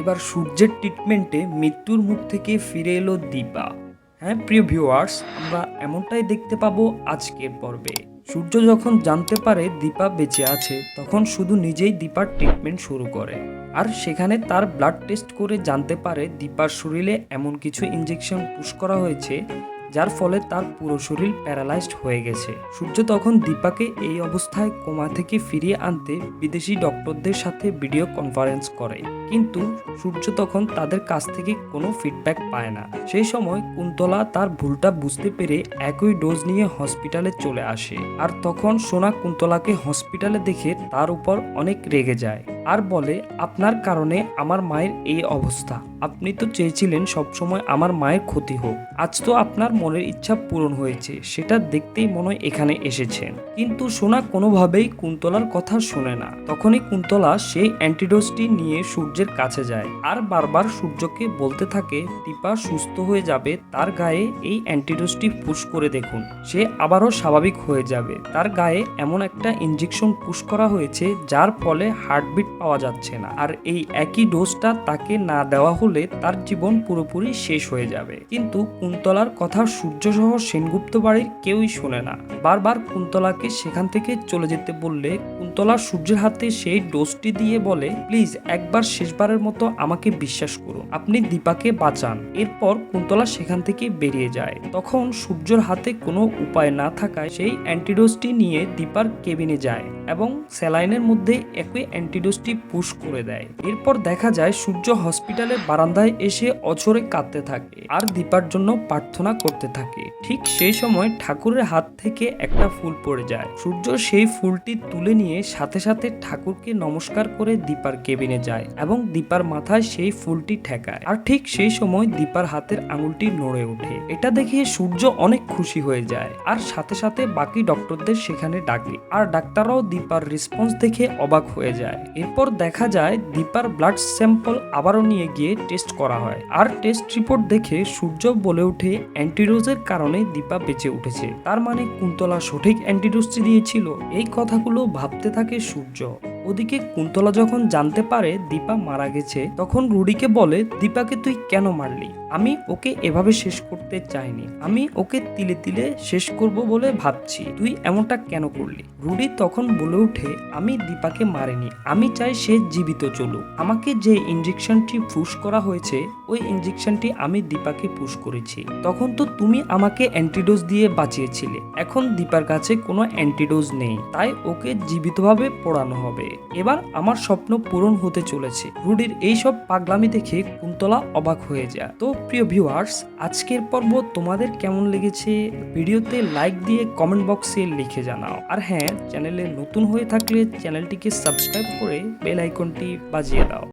এবার সূর্যের ট্রিটমেন্টে মৃত্যুর মুখ থেকে ফিরে এলো দীপা। হ্যাঁ প্রিয় ভিউয়ার্স আমরা এমনটাই দেখতে পাবো আজকের পর্বে। সূর্য যখন জানতে পারে দীপা বেঁচে আছে, তখন শুধু নিজেই দীপার ট্রিটমেন্ট শুরু করে। আর সেখানে তার ব্লাড টেস্ট করে জানতে পারে দীপার শরীরে এমন কিছু ইঞ্জেকশন পুশ করা হয়েছে যার ফলে তার পুরো শরীর প্যারালাইজড হয়ে গেছে। সূর্য তখন দীপাকে এই অবস্থায় কোমা থেকে ফিরিয়ে আনতে বিদেশি ডক্টরদের সাথে ভিডিও কনফারেন্স করে। কিন্তু সূর্য তখন তাদের কাছ থেকে কোনো ফিডব্যাক পায় না। সেই সময় কুন্তলা তার ভুলটা বুঝতে পেরে একই ডোজ নিয়ে হসপিটালে চলে আসে। আর তখন সোনা কুন্তলাকে হসপিটালে দেখে তার উপর অনেক রেগে যায়। আর বলে, আপনার কারণে আমার মায়ের এই অবস্থা। আপনি তো চেয়েছিলেন সবসময় আমার মায়ের ক্ষতি হোক। আজ তো আপনার মনের ইচ্ছা পূরণ হয়েছে। সেটা দেখতেই মনে হয় এখানে এসেছেন। কিন্তু সোনা কোনোভাবেই কুন্তলার কথা শোনে না। তখনই কুন্তলা সেই অ্যান্টিডোসটি নিয়ে সূর্যের কাছে যায়। আর বারবার সূর্যকে বলতে থাকে, দীপা সুস্থ হয়ে যাবে, তার গায়ে এই অ্যান্টিডোসটি পুশ করে দেখুন। সে আবারও স্বাভাবিক হয়ে যাবে। তার গায়ে এমন একটা ইঞ্জেকশন পুশ করা হয়েছে, যার ফলে হার্টবিট পাওয়া যাচ্ছে না। আর এই একই ডোজটা তাকে না দেওয়া হলে তার জীবন পুরোপুরি শেষ হয়ে যাবে। কিন্তু কুন্তলার কথা সূর্যসহ সেনগুপ্ত বাড়ির কেউই শোনে না। বারবার কুন্তলাকে সেখান থেকে চলে যেতে বললে কুন্তলা সূর্যের হাতে সেই ডোজটি দিয়ে বলে, প্লিজ একবার শেষবারের মতো আমাকে বিশ্বাস করুন। আপনি দীপাকে বাঁচান। এরপর কুন্তলা সেখান থেকে বেরিয়ে যায়। তখন সূর্যর হাতে কোনো উপায় না থাকায় সেই অ্যান্টিডোজটি নিয়ে দীপার কেবিনে যায় এবং স্যালাইনের মধ্যে একই অ্যান্টিডোজটি পুশ করে দেয়। এরপর দেখা যায় সূর্য হসপিটালের বারান্দায় এসে অঝরে কাঁদতে থাকে আর দীপার জন্য প্রার্থনা করতে থাকে। ঠিক সেই সময় ঠাকুরের হাত থেকে একটা ফুল পড়ে যায়। সূর্য সেই ফুলটি তুলে নিয়ে সাথে সাথে ঠাকুরকে নমস্কার করে দীপার কেবিনে যায় এবং দীপার মাথায় সেই ফুলটি ঠেকায়। আর ঠিক সেই সময় দীপার হাতের আঙুলটি নড়ে ওঠে। এটা দেখে সূর্য অনেক খুশি হয়ে যায় আর সাথে সাথে বাকি ডক্টরদের সেখানে ডাকে। আর ডাক্তাররাও দীপার রেসপন্স দেখে অবাক হয়ে যায়। এরপর দেখা যায় দীপার ব্লাড স্যাম্পল আবারও নিয়ে গিয়ে টেস্ট করা হয়। আর টেস্ট রিপোর্ট দেখে সূর্য বলে ওঠে অ্যান্টিডোজের কারণে দীপা বেঁচে উঠেছে। তার মানে কুন্তলা সঠিক অ্যান্টিডোজটি দিয়েছিল। এই কথাগুলো ভাবতে থাকে সূর্য। ওদিকে কুন্তলা যখন জানতে পারে দীপা মারা গেছে, তখন রুডিকে বলে, দীপাকে তুই কেন মারলি? আমি ওকে এভাবে শেষ করতে চাইনি। আমি ওকে তিলে তিলে শেষ করব বলে ভাবছি। তুই এমনটা কেন করলি? রুডি তখন বলে ওঠে, আমি দীপাকে মারিনি। আমি চাই সে জীবিত চলুক। আমাকে যে ইঞ্জেকশনটি পুশ করা হয়েছে, ওই ইঞ্জেকশনটি আমি দীপাকে পুশ করেছি। তখন তো তুমি আমাকে অ্যান্টিডোজ দিয়ে বাঁচিয়েছিলে। এখন দীপার কাছে কোনো অ্যান্টিডোজ নেই। তাই ওকে জীবিতভাবে পোড়ানো হবে। এবার আমার স্বপ্ন পূরণ হতে চলেছে। রুডির এইসব পাগলামি দেখে কুন্তলা অবাক হয়ে যায়। তো প্রিয় ভিউয়ার্স আজকের পর্ব তোমাদের কেমন লেগেছে? ভিডিওতে লাইক দিয়ে কমেন্ট বক্সে লিখে জানাও। আর হ্যাঁ চ্যানেলে নতুন হয়ে থাকলে চ্যানেলটিকে সাবস্ক্রাইব করে বেল আইকনটি বাজিয়ে দাও।